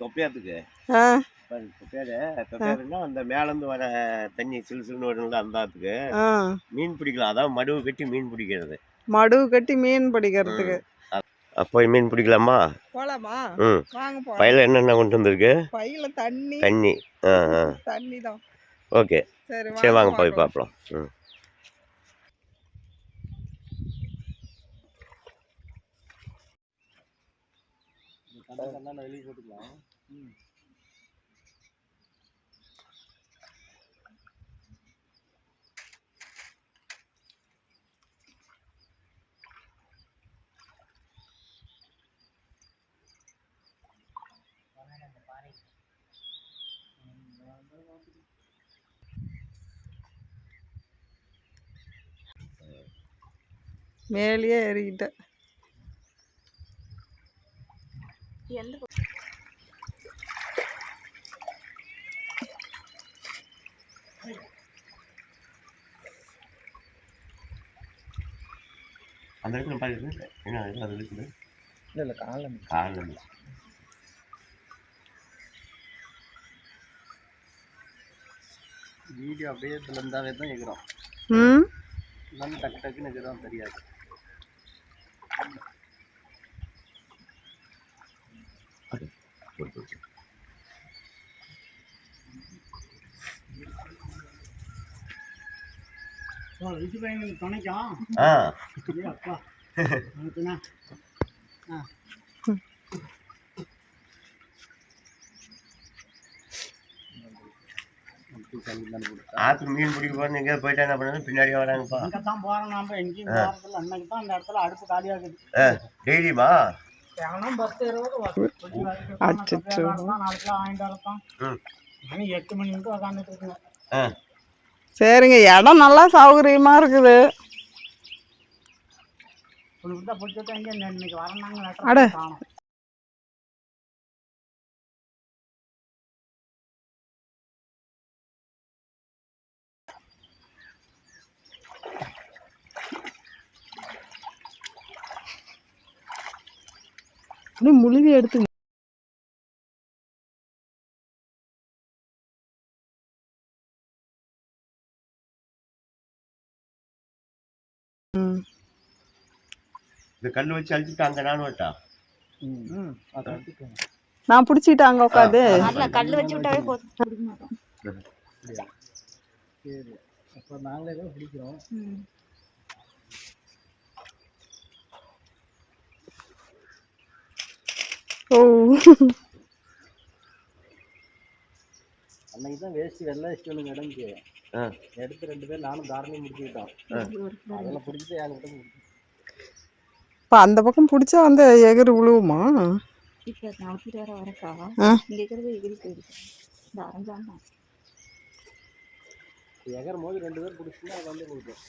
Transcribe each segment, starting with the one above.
தொப்பையாத்துக்கு. ஆ. தொப்பையாருன்னா அந்த மேலேருந்து வர தண்ணி சிலு சிலுன்னு வரும்ல அந்த ஆத்துக்கு. மீன் பிடிக்கலாம். அதான் மடுவு கட்டி மீன் பிடிக்கிறது. மடுவு கட்டி மீன் பிடிக்கிறதுக்கு. போய் மீன் பிடிக்கலாமா? போலாமா? ம். பையில என்னென்ன கொண்டு வந்திருக்கு? பையில தண்ணி. தண்ணி. ஆ ஆ. தண்ணி தான் ஓகே. சரி சரி வாங்க போய். பார்க்கலாம் ம். வெளியே போட்டுக்கலாம்? மேலேயே ஏறிக்கிட்டேன். அந்த இடத்துல பாருங்க என்ன அது இருக்குது. இல்லை இல்லை காலம் காலில் வீடியோ அப்படியே இருந்தாவே தான் எகிறோம் ம்? இல்லைன்னு டக்கு டக்குன்னு எகிறோம் தெரியாது. துணைக்கும் ஆ. அப்பா. அதுக்குண்ணா ஆற்றுக்கு மீன் பிடிக்க போகிறது எங்கேயா போயிட்டா என்ன பண்ணுறது? பின்னாடியே வராங்கப்பா. அங்கே தான் போகிறோம் நாம. எங்கேயும் போகிறதில்ல அன்னைக்கு தான் அந்த இடத்துல அடுப்பு காலியாகுது. ஆ டெய்லியுமா? எவனும் பத்து இருபது கிலோ வாங்கிட்டு வரத்தான் ம். மணி எட்டு மணி வரைக்கும் உட்காந்துட்டு இருக்குங்க ஆ. சரிங்க இடம் நல்லா சௌகரியமா இருக்குது. உனக்கு தான் பிடிச்சதான் இங்கே இன்னைக்கு வரனாங்க அட. அப்படியே முழுகி எடுத்து இந்த கல் வச்சு அழிச்சிட்டு அங்கே நானும் வட்டா நான் பிடிச்சிட்டு அங்க உட்காந்து அதுல கல்லு வச்சு விட்டாவே போதும். சரி அப்போ நாங்களே தான் பிடிக்கிறோம் ஓ அன்னைக்கு தான் வேஸ்ட்டு வெள்ளை வேஸ்ட்டு ஒன்று கிடந்துச்சு எடுத்து ரெண்டு பேர் நானும் தாரணையும் முடிச்சுக்கிட்டோம். அதெல்லாம் பிடிச்சிட்டு முடிச்சு இப்போ அந்த பக்கம் பிடிச்சா அந்த எகிறு விழுவுமா இப்ப வர வரக்கா எகிரி தான். போது ரெண்டு பேர் பிடிச்சின்னா அது வந்து கொடுக்கும்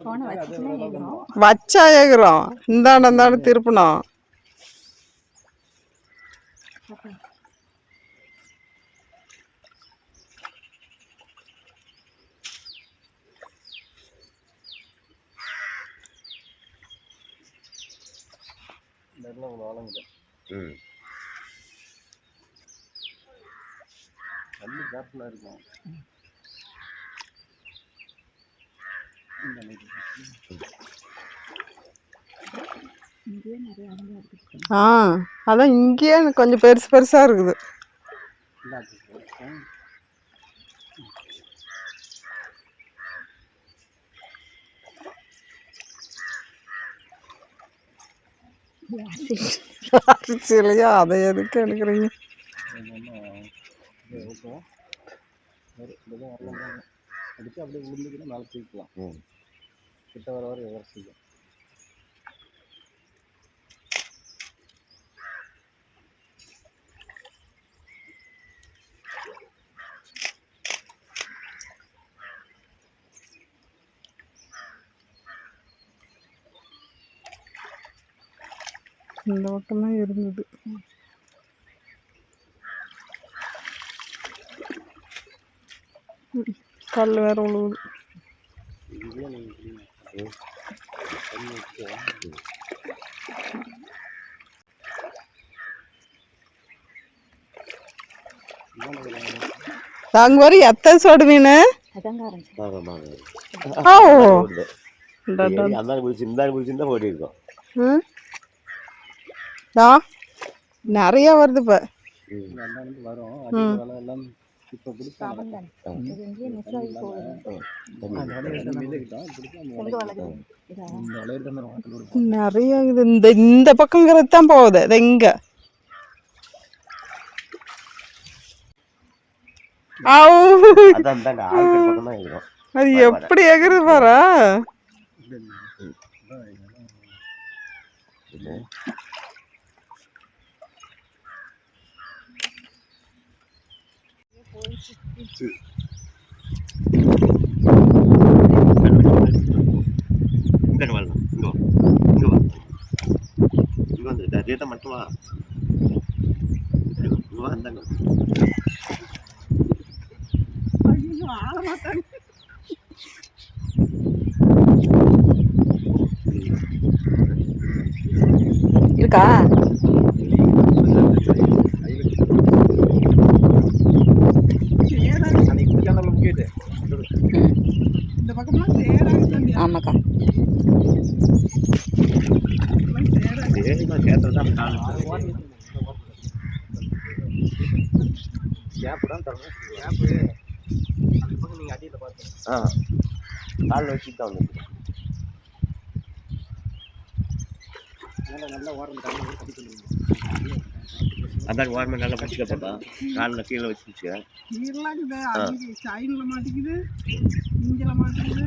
போனை வச்சுட்டுனா எகிறோம் வச்சா ஏகுறோம் இந்தாண்ட இந்தாண்ட வளங்குது ம். கேப்பில் இருக்கும். ஆ அதான் இங்கேயே கொஞ்சம் பெருசு பெருசா இருக்குது. அரிசிலையா அதை எதுக்கு எடுக்கிறீங்க? இது ஒன்றும் இது ஓகே சரி இதுதான் வரலாம் அடித்து அப்படியே விழுந்துக்கிட்டு மேலே தூக்கலாம் ம் கிட்ட வர வர எவர் செய்யும் இந்த பக்கம் தான் இருந்தது கல் வேற உழுவுது அங்க வர எத்தனை சோடு மீன்? ஓ. நிறைய வருது இப்போ. எங்க நிறைய இது இந்த இந்த பக்கங்கிறது தான் போகுது இது இருக்கும் அது எப்படி எகுறது பாரா இது இங்க வரலாம் இங்க வா. இங்க வா இங்க வந்து ரேட்டை மட்டும் வா இங்க வா இந்தாங்க இருக்கா அன்னைக்கு பிடிச்சாங்க முக்கிட்டு இந்த பக்கம்லாம் சேராங்க ஆமாக்கா சரிம்மா கேட்டது தான் காணும் கேப் தான் தரணும் கேப்பு அந்த பக்கம் நீங்கள் அடியில் பார்த்து ஆ. காலில் வச்சுட்டு தான் வந்து அதான் ஓரமே நல்லா பிடிச்சிக்க பாப்பா. காலில் கீழே இருக்குது. அங்கே சைனில் மாட்டிக்குது இங்கில மாட்டிக்குது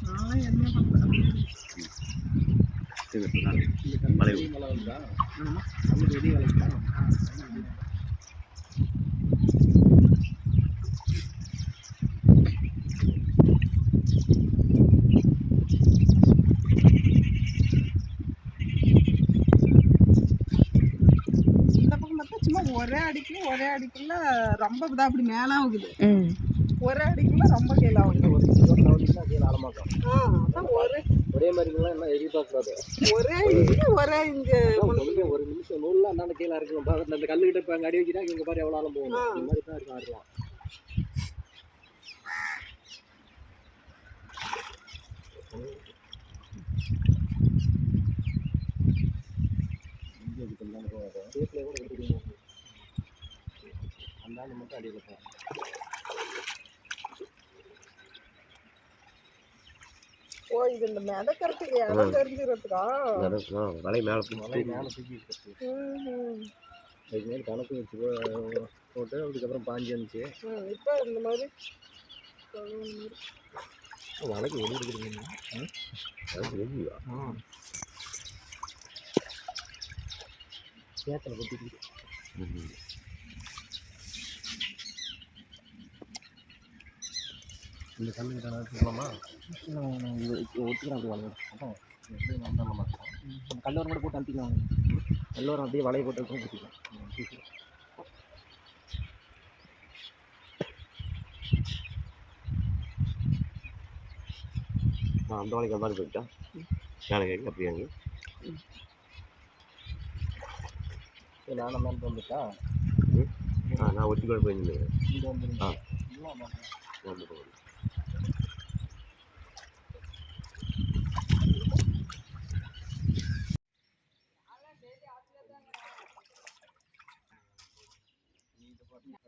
நான் என்ன பண்ணுறேன் மலை மழை வந்தா தண்ணி வெளியே வளைக்கலாம் இந்த பக்கம் பார்த்தா சும்மா ஒரே அடிக்குள்ள ஒரே அடிக்குள்ள ரொம்ப இதா அப்படி மேலே ஆகுது ஒரே அடிக்குள்ள ரொம்ப கீழே ஆகுது ஒரு நாள் கீழே ஆழமாக்கும் ஒரே ஒரே மாதிரிலாம் என்ன எதிர்பார்க்கக்கூடாது ஒரே இங்கே ஒரே சொல்லுங்க ஒரு நிமிஷம் நூல்ல அந்தாண்ட கீழே இருக்கணும் அந்த கல்லுக்கிட்ட இப்போ அங்கே அடி வைக்கிறா இங்கே பாரு எவ்வளோ ஆழம் போகணும் இந்த மாதிரி தான் இருக்கும் ஆடலாம். வீட்டில் கூட எடுத்துக்கணும் அந்த மட்டும் அடியில் போகும் ஓ இது இந்த மிதக்கிறதுக்கு இடம் தெரிஞ்சுக்கிறதுக்கா? மலை மேலே மலை மேலே தூக்கி அதுக்கு மேலே கணக்கு வச்சு போ- போட்டு அதுக்கப்புறம் பாஞ்சு இருந்துச்சு ம் இப்போ இந்த மாதிரி? வலைக்கு ஒளி இருக்குதுங்க ஆ. சேத்தில் கொட்டிட்டு இந்த கல்லு கிட்ட எடுத்துக்கலாமா ஒத்துக்கிறேன் அப்படி வளைய அதான் எப்படி வந்தாலும் மாட்டோம் கூட போட்டு அனுப்பிக்கலாம் கல்லூரம் அப்படியே வளைய போட்டு அனுப்பிக்கலாம் நான் அந்த வளைக்கு மாதிரி போயிட்டேன் வேலை கேட்க அப்படியே அங்கே நான் நம்ம வந்துட்டா ஆ நான் ஒட்டி கூட போயிருந்தேன்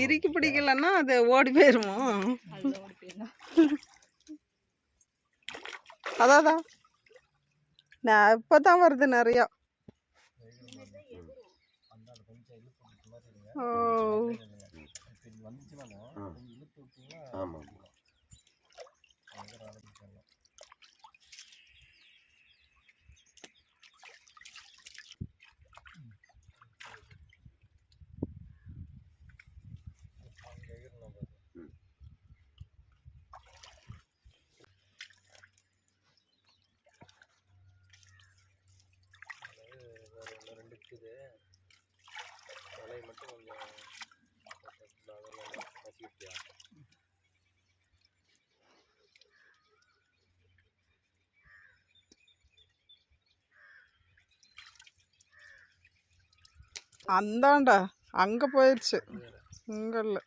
இறுக்கி பிடிக்கலன்னா அது ஓடி போயிருமோ? அதான் நான் இப்போ தான் வருது நிறையா. ஓ. ஆமாம் அங்கே ஆரம்பிச்சிடலாம் அங்கே ஏறணும் பாரு. ம். அதாவது வேறு ஒன்று ரெண்டு இருக்குது. வலையை மட்டும் கொஞ்சம் நசிக்கிட்டியா அந்தாண்டா அங்கே போயிடுச்சு இங்கே இல்லை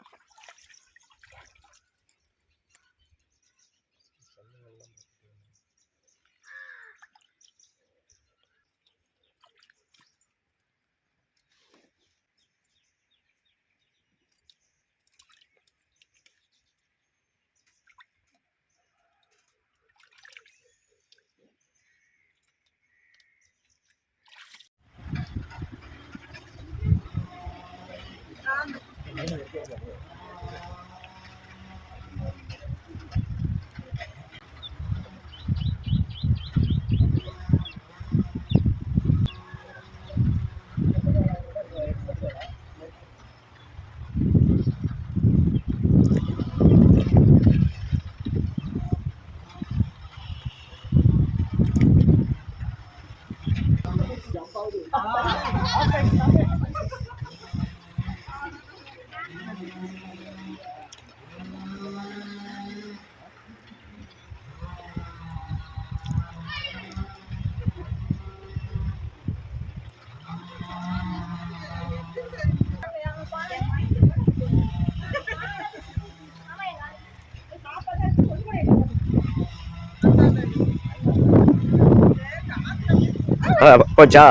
போச்சா?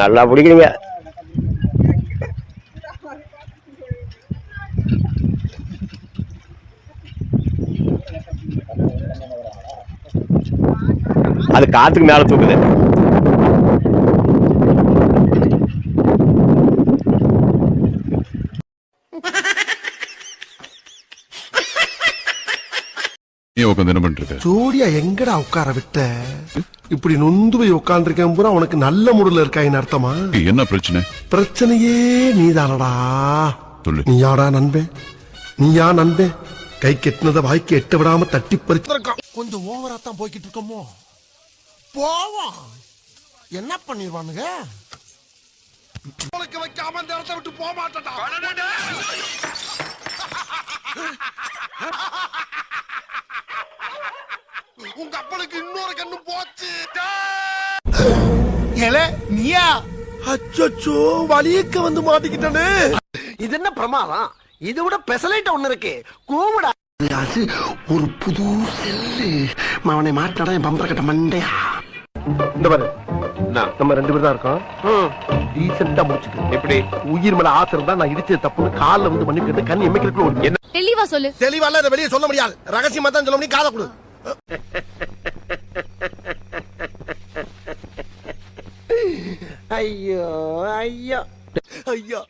நல்லா பிடிக்கிறீங்க அது காத்துக்கு மேல தூக்குது. நீ உட்காந்து என்ன பண்ணிட்டு இருக்க? ஜோடியா எங்கடா உட்கார விட்ட? இப்படி நொந்து போய் உட்காந்துருக்கேன் பூரா உனக்கு நல்ல மூடுல இருக்காயின்னு அர்த்தமா? என்ன பிரச்சனை? பிரச்சனையே நீதானடா. சொல்லு. நீயாடா நண்பே? நீயா நண்பே? கை கெட்டினத வாய்க்கு எட்ட விடாம தட்டி பறிச்சிருக்கான் கொஞ்சம் ஓவரா தான் போய்கிட்டு இருக்கோமோ? போவோம் என்ன பண்ணிடுவானுங்க உனக்கு வைக்காம இந்த இடத்த விட்டு போக மாட்டேன்டா. அப்பனுக்கு இன்னொரு கண்ணு போச்சு. நீயா? அச்சோ வலியக்க வந்து மாட்டிக்கிட்டானே. இது என்ன பிரமாதம்? இது விட பெசலைட் ஒண்ணு இருக்கு. கூவிடா. அது ஒரு புது செல்லு. அவனை மாட்டாடா என் பம்பர கட்ட மண்டையா? இந்த பாரு. நம்ம ரெண்டு பேரும் தான் இருக்கோம். டீசெண்டா முடிச்சுக்க. எப்படி? உயிர் மேல ஆசை இருந்தா நான் இடிச்சது தப்புன்னு கால்ல வந்து பண்ணி கேட்டு கண் எம்மைக்கிறதுக்குள்ள ஒரு என்ன? தெளிவா சொல்லு. தெளிவால இதை வெளியே சொல்ல முடியாது. ரகசியமா தான் சொல்ல முடியும். காதை கொடு. ஐயோ ஐயோ. ஐயா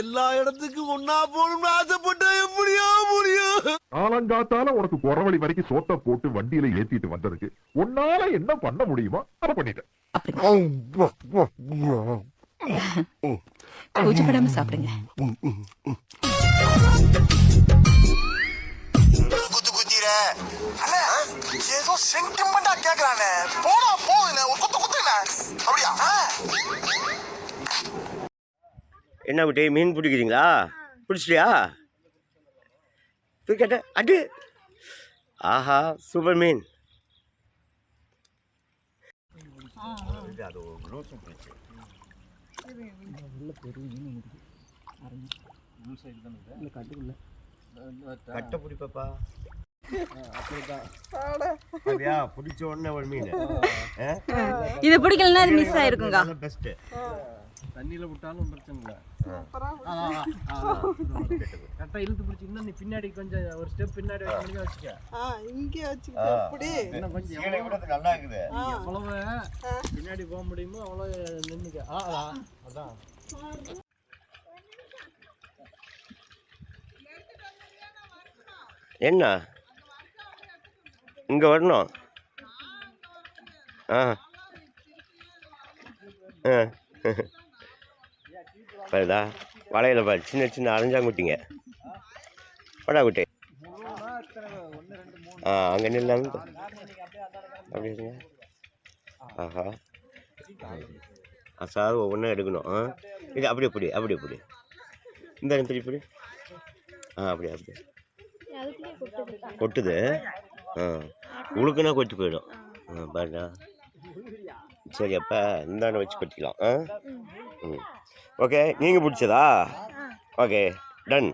எல்லா இடத்துக்கும் ஒன்னா போகணும்னு ஆசைப்பட்டா எப்படியா முடியும். காலங்காத்தால உனக்கு குறவழி வரைக்கும் சோத்த போட்டு வண்டியில ஏத்திட்டு வந்ததுக்கு உன்னால என்ன பண்ண முடியுமோ அதை பண்ணிட்டேன். சாப்பிடுங்க. குத்து குத்திர ஏதோ சென்டிமெண்டா கேக்குறானே. குத்து குத்துண்ணே அப்படியா? என்ன குட்டி மீன் பிடிக்கிறீங்களா? பிடிச்சிட்டியா? தூக்கட்ட அடு. ஆஹா சூப்பர் மீன். கட்டுக்குள்ள. கட்டை பிடிப்பப்பா. அப்படியா பிடிச்ச உடனே ஒரு மீன். இது பிடிக்கலன்னா அது மிஸ் ஆயிருக்குங்க. பெஸ்ட்டு தண்ணியில் விட்டாலும் பிரச்சனை இல்லை. கரெக்டாக இழுத்து பிடிச்சி இன்னும் நீ பின்னாடி கொஞ்சம் ஒரு ஸ்டெப் பின்னாடி முடியும் வச்சுக்க? ஆ இங்கே இன்னும் கொஞ்சம் நல்லா இருக்குது. எவ்வளவு பின்னாடி போக முடியுமோ அவ்வளோ நின்றுக்க ஆ அதான் அதான். என்ன? இங்கே வரணும். ஆ. ஆ. பாருடா வளையல பாரு. சின்ன சின்ன அரைஞ்சாங்குட்டிங்க படா குட்டி. ஆ அங்கே நில்லாம அப்படி இருங்க. ஆஹா. அசாது ஒவ்வொன்றும் எடுக்கணும். ஆ. இது அப்படி அப்படி அப்படி அப்படி இந்த இப்படி இப்படி ஆ அப்படி அப்படி கொட்டுது. ஆ. உழுக்குனா கொட்டி போயிடும். ஆ. பாருடா சரி அப்போ இந்தாண்ட வச்சு கொட்டிக்கலாம். ஆ? ம். ஓகே நீங்கள் பிடிச்சதா? ஓகே டன்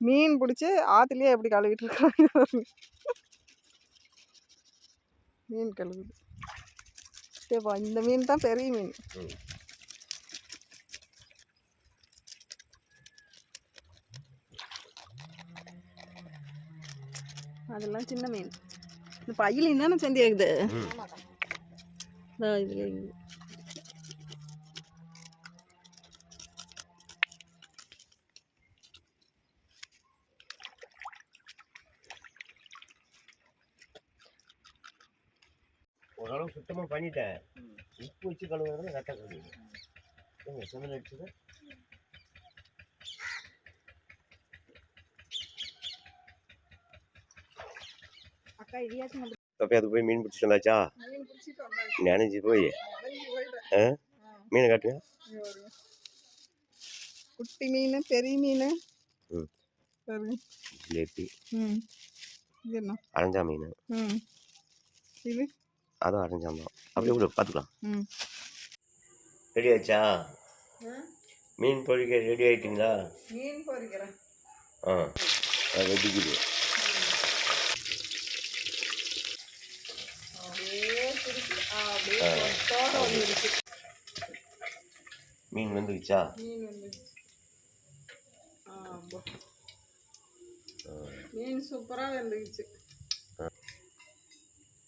மீன் பிடிச்சி ஆற்றுலேயே எப்படி கழுவிட்டு இருக்காங்க. மீன் கழுவுது. ஏப்பா இந்த மீன் தான் பெரிய மீன். அதெல்லாம் சின்ன மீன். இந்த பையிலையும் தானே சந்தி இருக்குது. ஓரளவு சுத்தமாக பண்ணிட்டேன். உப்பு வச்சு கழுவுறது கரெக்டாக கழுவுங்க சுமல் அடிச்சது? அது போய் மீன் பிடிச்சிட்டு வந்தாச்சா? நினைஞ்சு போய். மீனை காட்டுங்க. குட்டி மீன் பெரிய மீன். ஜிலேபி அரைஞ்சா மீன். இது? அதுவும் அரைஞ்சாம் தான் அப்படியே கூட பார்த்துக்கலாம். ரெடி ஆச்சா? மீன் பொரிக்க ரெடி ஆயிட்டீங்களா? மீன் பொரிக்கிறேன் ஆ. வெட்டிக்குது அப்படியே திருப்பி அப்படியே தோட வந்துருச்சு மீன் வந்துருச்சா? மீன் வந்துருச்சு. மீன் சூப்பராக வெந்துக்குச்சு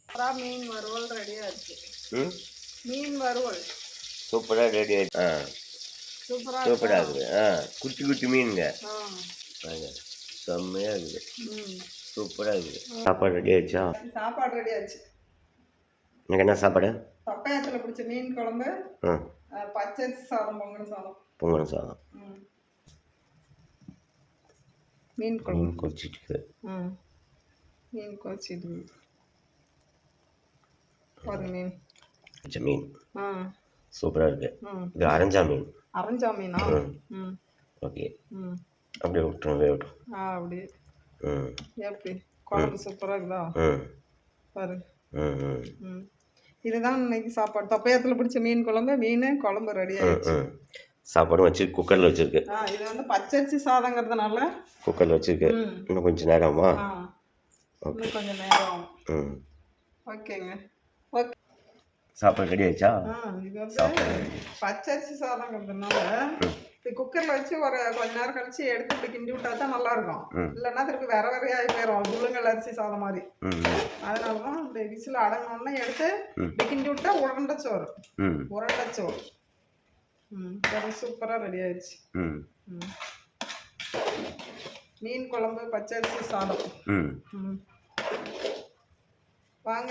சூப்பராக மீன் வறுவல் ரெடியாக இருக்கு மீன் வறுவல். சூப்பராக ரெடி ஆயிடுச்சு ஆ. சூப்பராக சூப்பராக இருக்குது. ஆ குட்டி குட்டி மீனுங்க. செம்மையாக இருக்குது. ம். சூப்பராக இருக்குது. சாப்பாடு ரெடி ஆயிடுச்சா? சாப்பாடு ரெடி ஆச்சு. எனக்கு என்ன சாப்பாடு? தப்பையாத்தில் பிடிச்ச மீன் குழம்பு ஆ. பச்சரிசி சாதம் பொங்கல் சாதம். பொங்கல் சாதம். மீன் குழம்பு. மீன் கொச்சிட்டு ம். மீன் கோச்சிடு ஒரு மீன். வச்ச மீன். ஆ. சூப்பராக இருக்குது ம். இது அரைஞ்சா மீன். அரைஞ்சா மீனா? ம். ஓகே. ம். அப்படியே விட்டுரும் வேகட்டும் ஆ அப்படி ம். எப்படி குழம்பு சூப்பராக இருக்குதா? ம். பாரு. ம். ம். இதுதான் இன்னைக்கு சாப்பாடு. தப்பையத்தில் பிடிச்ச மீன் குழம்பு மீன் குழம்பு ரெடி ஆயிடுச்சு. சாப்பாடும் வச்சு குக்கரில் வச்சுருக்கு. இது வந்து பச்சரிசி சாதங்கிறதுனால? குக்கரில் வச்சுருக்கு. இன்னும் கொஞ்சம் நேரமா? இன்னும் கொஞ்சம் நேரம். ம். ஓகேங்க. ஓகே. சாப்பாடு ரெடி ஆயிடுச்சா? இது வந்து பச்சரிசி சாதங்கிறதுனால இது குக்கரில் வச்சு ஒரு கொஞ்ச நேரம் கழிச்சு எடுத்து இப்படி கிண்டி விட்டா தான் நல்லா இருக்கும். இல்லைன்னா திருப்பி வேற வேறையாகி போயிடும் முழுங்கல் அரிசி சாதம் மாதிரி. அதனால தான் இந்த விசில் அடங்கினோடனே எடுத்து. இப்படி கிண்டி விட்டா உருண்டை சோறு. உருண்டை சோறு. ம் சூப்பராக ரெடி ஆயிடுச்சு. மீன் குழம்பு பச்சரிசி சாதம். வாங்க.